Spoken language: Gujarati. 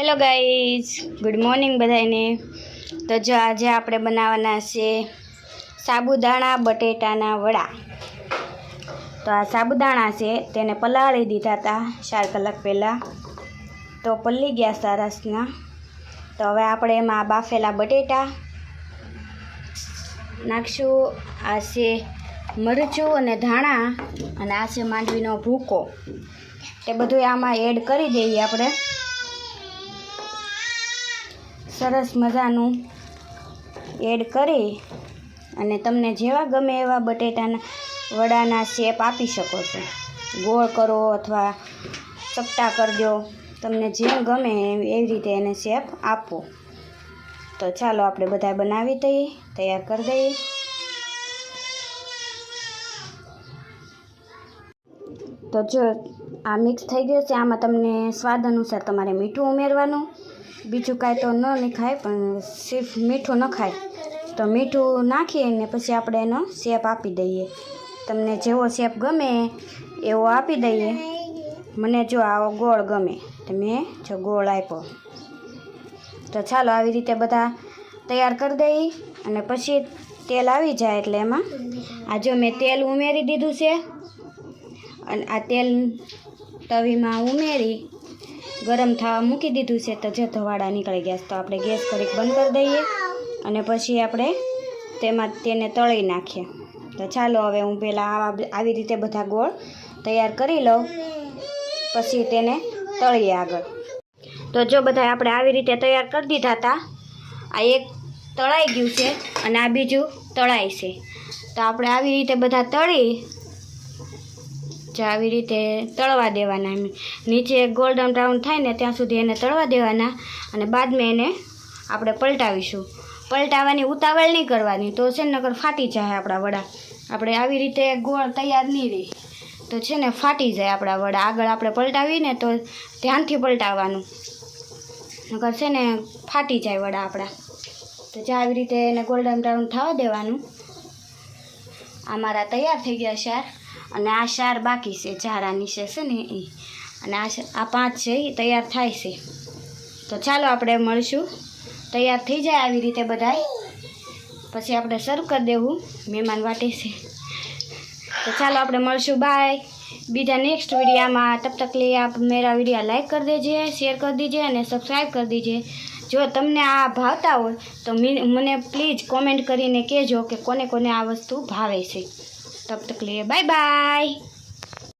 હેલો ગાઈઝ ગુડ મોર્નિંગ બધાને તો જો આજે આપણે બનાવવાના છે સાબુદાણા બટેટાના વડા. તો આ સાબુદાણા છે, તેને પલાળી દીધા હતા ચાર કલાક પહેલાં. તો પલ્લી ગયા સરસના. તો હવે આપણે એમાં બાફેલા બટેટા નાખશું. આ છે મરચું અને ધાણા અને આ છે માંડવીનો ભૂકો. તે બધું આમાં એડ કરી દઈએ આપણે. સરસ મજાનું એડ કરી અને તમને જેવા ગમે એવા બટેટાના વડાના શેપ આપી શકો છો. ગોળ કરો અથવા ચપટા કરજો. તમને જેમ ગમે એવી રીતે એને શેપ આપો. તો ચાલો આપણે બધા બનાવી દઈએ, તૈયાર કરી દઈએ. તો જો આ મિક્સ થઈ ગયો છે. આમાં તમને સ્વાદ અનુસાર તમારે મીઠું ઉમેરવાનું. બીજું કાંઈ તો ન નખાય, પણ સિર્ફ મીઠું નખાય. તો મીઠું નાખીને પછી આપણે એનો શેપ આપી દઈએ. તમને જેવો શેપ ગમે, એવો આપી દઈએ. મને જો આવો ગોળ ગમે, તો મેં જો ગોળ આપ્યો. તો ચાલો આવી રીતે બધા તૈયાર કરી દઈએ અને પછી તેલ આવી જાય એટલે એમાં. આ જો મેં તેલ ઉમેરી દીધું છે. અને આ તેલ તવીમાં ઉમેરી ગરમ થવા મૂકી દીધું છે તો જે ધવાડા નીકળી ગયા તો આપણે ગેસ થોડીક બંધ કરી દઈએ અને પછી આપણે તેમાં તેને તળી નાખીએ. તો ચાલો હવે હું પહેલાં આવા આવી રીતે બધા ગોળ તૈયાર કરી લઉં. પછી તેને તળીએ આગળ. તો જો બધા આપણે આવી રીતે તૈયાર કરી દીધા હતા. આ એક તળાઈ ગયું છે અને આ બીજું તળાય છે. તો આપણે આવી રીતે બધા તળી જો આવી રીતે તળવા દેવાના એમ. નીચે ગોલ્ડન બ્રાઉન થાય ને ત્યાં સુધી એને તળવા દેવાના અને બાદમાં એને આપણે પલટાવીશું. પલટાવવાની ઉતાવળ નહીં કરવાની. તો છે નગર ફાટી જાય આપણા વડા. આપણે આવી રીતે ગોળ તૈયાર નહીં રહી. તો છે ને ફાટી જાય આપણા વડા. આગળ આપણે પલટાવીને તો ધ્યાનથી પલટાવવાનું. નકર છે ને ફાટી જાય વડા આપણા. તો જે આવી રીતે એને ગોલ્ડન બ્રાઉન થવા દેવાનું. આ મારા તૈયાર થઈ ગયા શાર અને આ ચાર બાકી છે, ઝારાની છે છે ને એ. અને આ આ પાંચ છે, એ તૈયાર થાય છે. તો ચાલો આપણે મળશું. તૈયાર થઈ જાય આવી રીતે બધાય. પછી આપણે શરૂ કરી દેવું, મહેમાન વાટે છે. તો ચાલો આપણે મળશું, બાય. બીજા નેક્સ્ટ વિડીયામાં. તબ તક લઈ આપ મેરા વિડીયા લાઇક કરી દેજે શેર કરી દીજે અને સબસ્ક્રાઈબ કરી દીજે. જો તમને આ ભાવતા હોય, તો મને પ્લીઝ કોમેન્ટ કરીને કહેજો કે કોને કોને આ વસ્તુ ભાવે છે. તબ તક लिए બાય બાય